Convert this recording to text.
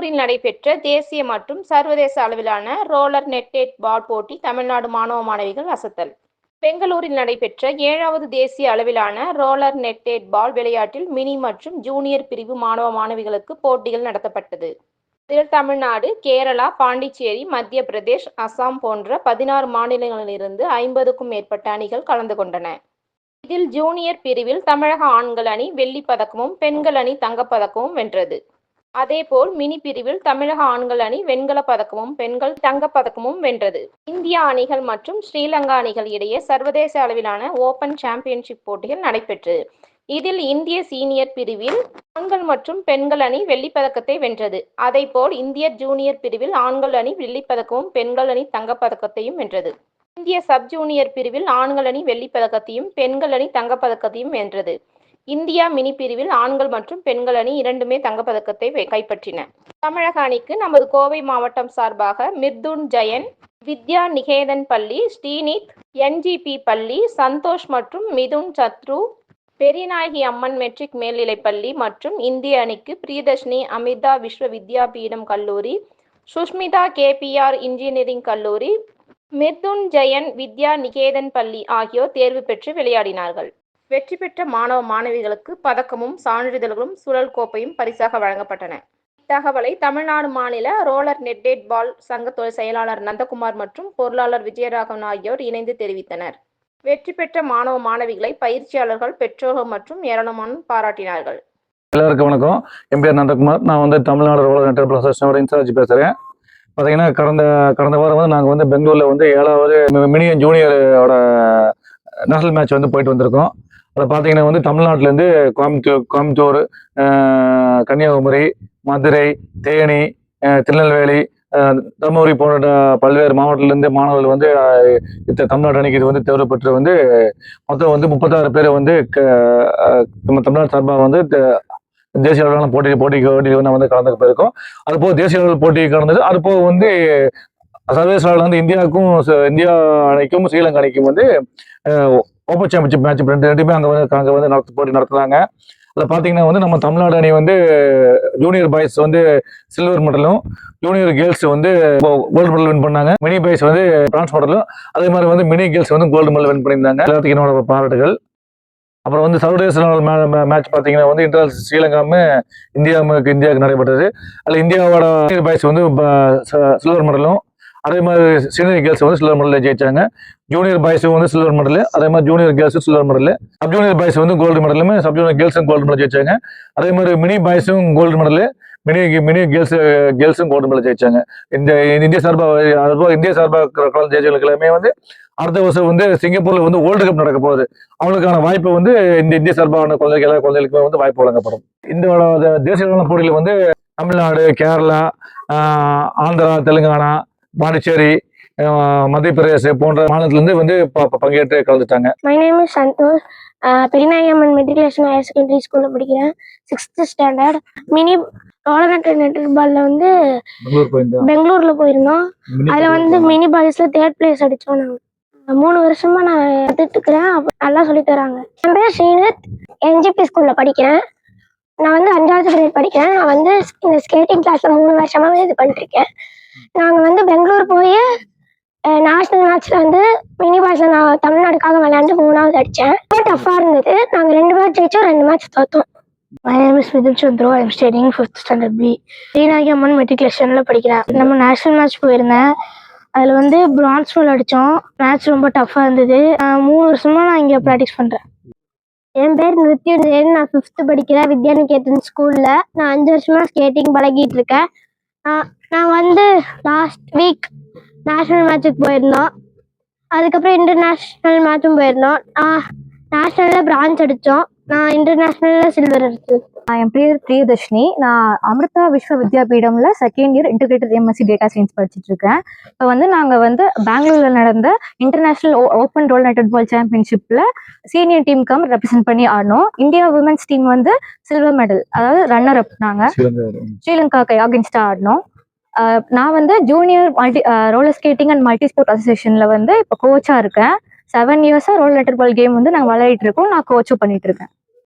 பெங்களூரில் நடைபெற்ற தேசிய மற்றும் சர்வதேச அளவிலான ரோலர் நெட்டேட் பால் போட்டி தமிழ்நாடு மாணவ மாணவிகள் அசத்தல். பெங்களூரில் நடைபெற்ற ஏழாவது தேசிய அளவிலான ரோலர் நெட்டேட் பால் விளையாட்டில் மினி மற்றும் ஜூனியர் பிரிவு மாணவ மாணவிகளுக்கு போட்டிகள் நடத்தப்பட்டது. இதில் தமிழ்நாடு கேரளா பாண்டிச்சேரி மத்திய பிரதேஷ் அசாம் போன்ற பதினாறு மாநிலங்களிலிருந்து ஐம்பதுக்கும் மேற்பட்ட அணிகள் கலந்து கொண்டன. இதில் ஜூனியர் பிரிவில் தமிழக ஆண்கள் அணி வெள்ளிப் பதக்கமும் பெண்கள் அணி தங்கப்பதக்கமும் வென்றது. அதேபோல் மினி பிரிவில் தமிழக ஆண்கள் அணி வெண்கலப் பதக்கமும் பெண்கள் தங்கப் பதக்கமும் வென்றது. இந்திய அணிகள் மற்றும் ஸ்ரீலங்கா அணிகள் இடையே சர்வதேச அளவிலான ஓபன் சாம்பியன்ஷிப் போட்டிகள் நடைபெற்றது இதில் இந்திய சீனியர் பிரிவில் ஆண்கள் மற்றும் பெண்கள் அணி வெள்ளிப்பதக்கத்தை வென்றது. அதேபோல் இந்திய ஜூனியர் பிரிவில் ஆண்கள் அணி வெள்ளிப்பதக்கமும் பெண்கள் அணி தங்கப் பதக்கத்தையும் வென்றது. இந்திய சப் ஜூனியர் பிரிவில் ஆண்கள் அணி வெள்ளிப்பதக்கத்தையும் பெண்கள் அணி தங்கப் பதக்கத்தையும் வென்றது. இந்தியா மினி பிரிவில் ஆண்கள் மற்றும் பெண்கள் அணி இரண்டுமே தங்கப்பதக்கத்தை கைப்பற்றின. தமிழக அணிக்கு நமது கோவை மாவட்டம் சார்பாக மிர்துன் ஜெயன் வித்யா நிகேதன் பள்ளி ஸ்ரீனித் என்ஜிபி பள்ளி சந்தோஷ் மற்றும் மிதுன் சத்ரு பெரியநாயகி அம்மன் மெட்ரிக் மேல்நிலைப் பள்ளி மற்றும் இந்திய அணிக்கு பிரியதர்ஷினி அமிர்தா விஸ்வ வித்யாபீடம் கல்லூரி சுஷ்மிதா கேபிஆர் இன்ஜினியரிங் கல்லூரி மிர்துன் ஜெயன் வித்யா நிகேதன் பள்ளி ஆகியோர் தேர்வு பெற்று விளையாடினார்கள். வெற்றி பெற்ற மாணவ மாணவிகளுக்கு பதக்கமும் சான்றிதழ்களும் சுழல் கோப்பையும் பரிசாக வழங்கப்பட்டன. தகவலை தமிழ்நாடு மாநில ரோலர் நெட்டேட் பால் சங்க தொழில் செயலாளர் நந்தகுமார் மற்றும் பொருளாளர் விஜயராகவன் ஆகியோர் இணைந்து தெரிவித்தனர். வெற்றி பெற்ற மாணவ மாணவிகளை பயிற்சியாளர்கள் பெற்றோர்கள் மற்றும் ஏராளமானோர் பாராட்டினார்கள். எல்லாருக்கும் வணக்கம். என் பேர் நந்தகுமார். நான் வந்து தமிழ்நாடு ரோலர் என்டர்பிரைஸ் அசோசியேஷனோட இன்சார்ஜ் பேசுகிறேன் பார்த்தீங்கன்னா கடந்த கடந்த வாரம் வந்து நாங்கள் வந்து பெங்களூரில் வந்து ஏழாவது மினியன் ஜூனியரோட நேஷனல் மேட்ச் வந்து போயிட்டு வந்திருக்கோம். அதை பார்த்தீங்கன்னா வந்து தமிழ்நாட்டிலேருந்து கோயம்புத்தூர் கோயம்புத்தூர் கன்னியாகுமரி மதுரை தேனி திருநெல்வேலி தருமபுரி போன்ற பல்வேறு மாவட்டத்திலேருந்து மாணவர்கள் வந்து ஆஹ் தமிழ்நாடு அணிக்கு இது வந்து தேர்வு பெற்று வந்து மொத்தம் வந்து முப்பத்தாறு பேர் வந்து க- நம்ம தமிழ்நாடு சார்பாக வந்து தேசிய அளவிலான போட்டி போட்டிக்கு வேண்டிய வந்து வந்து கலந்துக்க போயிருக்கோம். அதுபோக தேசிய அளவில் போட்டி கலந்தது அதுபோக வந்து சர்வதேச அளவில் வந்து இந்தியாவுக்கும் ச- இந்தியா அணிக்கும் ஸ்ரீலங்கா அணிக்கும் வந்து ஓப்பன் சாம்பியன்ஷிப் மேட்ச் ரெண்டு ரெண்டுமே அங்கே வந்து அங்கே வந்து நடத்து போட்டி நடத்துனாங்க அதில் பார்த்தீங்கன்னா வந்து நம்ம தமிழ்நாடு அணி வந்து ஜூனியர் பாய்ஸ் வந்து சில்வர் மெடலும் ஜூனியர் கேர்ள்ஸ் வந்து கோல்டு மெடல் வின் பண்ணாங்க. மினி பாய்ஸ் வந்து பிரான்ஸ் மெடலும் அதே மாதிரி வந்து மினி கேர்ள்ஸ் வந்து கோல்டு மெடல் வின் பண்ணியிருந்தாங்க. எல்லாத்துக்கும் என்னோட பாராட்டுகள். அப்புறம் வந்து சர்வதேச மேட்ச் பார்த்தீங்கன்னா வந்து இன்டர்னல் ஸ்ரீலங்காமே இந்தியாவுக்கு இந்தியாவுக்கு நடைபெற்றது. அதில் இந்தியாவோட பாய்ஸ் வந்து சில்வர் மெடலும் அதே மாதிரி சீனியர் கேர்ள்ஸ் வந்து சில்வர் மெடலில் ஜெயிச்சாங்க. ஜூனியர் பாய்ஸும் வந்து சில்வர் மெடல் அதே மாதிரி junior கேர்ள்ஸும் silver medal sub junior boys வந்து கோல்டு மெடலுமே சப் ஜூனியர் கேர்ள்ஸும் கோல்டு மெடல் ஜெயிச்சாங்க. அதே மாதிரி mini பாய்ஸும் gold medal mini mini girls கேர்ள்ஸும் gold medal ஜெயிச்சாங்க. இந்த இந்திய சார்பாக அதுபோக இந்திய சார்பாக ஜெயிச்சவங்களுக்கு எல்லாமே வந்து அடுத்த வருஷம் வந்து சிங்கப்பூர்ல வந்து வேர்ல்டு கப் நடக்க போகுது. அவங்களுக்கான வாய்ப்பு வந்து இந்த இந்திய சார்பான குழந்தைகள் எல்லா குழந்தைகளுக்குமே வந்து வாய்ப்பு வழங்கப்படும். இந்த தேசிய அளவிலான போட்டியில் வந்து தமிழ்நாடு கேரளா ஆந்திரா தெலுங்கானா பாண்டிச்சேரி மத்திய பிரதேச போன்ற மாநிலத்திலிருந்து வந்து பங்கேற்று கலந்துட்டாங்க. My name is Santhosh. Periyanayagamman matriculation higher secondary ஸ்கூலில் படிக்கிறேன். Sixth standard mini roller net பால்ல வந்து பெங்களூர்ல போயிருந்தோம். அதில் வந்து மினி பாய்ஸ்ல தேர்ட் பிளேஸ் அடித்தோம் நாங்கள் மூணு வருஷமா நான் கற்றுட்டு இருக்கிறேன். நல்லா சொல்லி தராங்க. என் பேர் ஸ்ரீனித் என்ஜிபி ஸ்கூல்ல படிக்கிறேன். நான் வந்து அஞ்சாவது கிரேட் படிக்கிறேன். நான் வந்து இந்த ஸ்கேட்டிங் கிளாஸ்ல மூணு வருஷமாவே இது பண்ணிட்டு இருக்கேன். நாங்கள் வந்து பெங்களூர் போய் நேஷனல் மேட்ச்ல வந்து மினி பாய்ஸ்ல நான் தமிழ்நாடுக்காக விளையாண்டு மூணாவது அடித்தேன் ரொம்ப டஃப்பாக இருந்தது. நாங்கள் ரெண்டு மேட்ச் ஜெயிச்சோம் ரெண்டு match தோத்தோம். My name is Mithul Chandru I am studying fifth standard B Srinayagi Amman மெட்ரிகுலேஷனில் படிக்கிறேன் நம்ம நேஷனல் மேட்ச் போயிருந்தேன். அதில் வந்து பிரான்ஸ் மெடல் அடித்தோம் மேட்ச் ரொம்ப டஃப்பாக இருந்தது. மூணு வருஷமா நான் இங்கே ப்ராக்டிஸ் பண்ணுறேன் என் பேர் நிருத்யு ஜெயின். நான் ஃபிஃப்த்து படிக்கிறேன். வித்யாநிகேதன் ஸ்கூலில் நான் அஞ்சு வருஷமா ஸ்கேட்டிங் பழகிட்டு இருக்கேன். நான் நான் வந்து லாஸ்ட் வீக் நேஷ்னல் மேட்ச்சுக்கு போயிருந்தோம். அதுக்கப்புறம் இன்டர்நேஷ்னல் மேட்சும் போயிருந்தோம். நான் நேஷ்னலில் பிரான்ச் அடித்தோம் நான் இன்டர்நேஷ்னலில் சில்வர் அடித்தேன் என் பேர் பிரியதர்ஷினி நான் Amrita Vishwa வித்யாபீடம்ல second year integrated MSc data science படிச்சுட்டு இருக்கேன். இப்போ வந்து நாங்கள் வந்து பெங்களூர்ல நடந்த international open roll netted ball சாம்பியன்ஷிப்ல senior team cum represent பண்ணி ஆடினோம். இந்தியா உமன்ஸ் டீம் வந்து சில்வர் மெடல் அதாவது ரன்னர் அப் நாங்கள் ஸ்ரீலங்காக்கு அகேன்ஸ்டாக ஆடினோம். ஆஹ் நான் வந்து junior multi roller skating and multi sport அசோசியேஷன்ல வந்து இப்போ கோச்சாக இருக்கேன். செவன் இயர்ஸாக ரோல் லெட்டர் பால் கேம் வந்து நாங்கள் விளையாடிட்டு இருக்கோம். நான் கோச்சும் பண்ணிட்டு இருக்கேன்.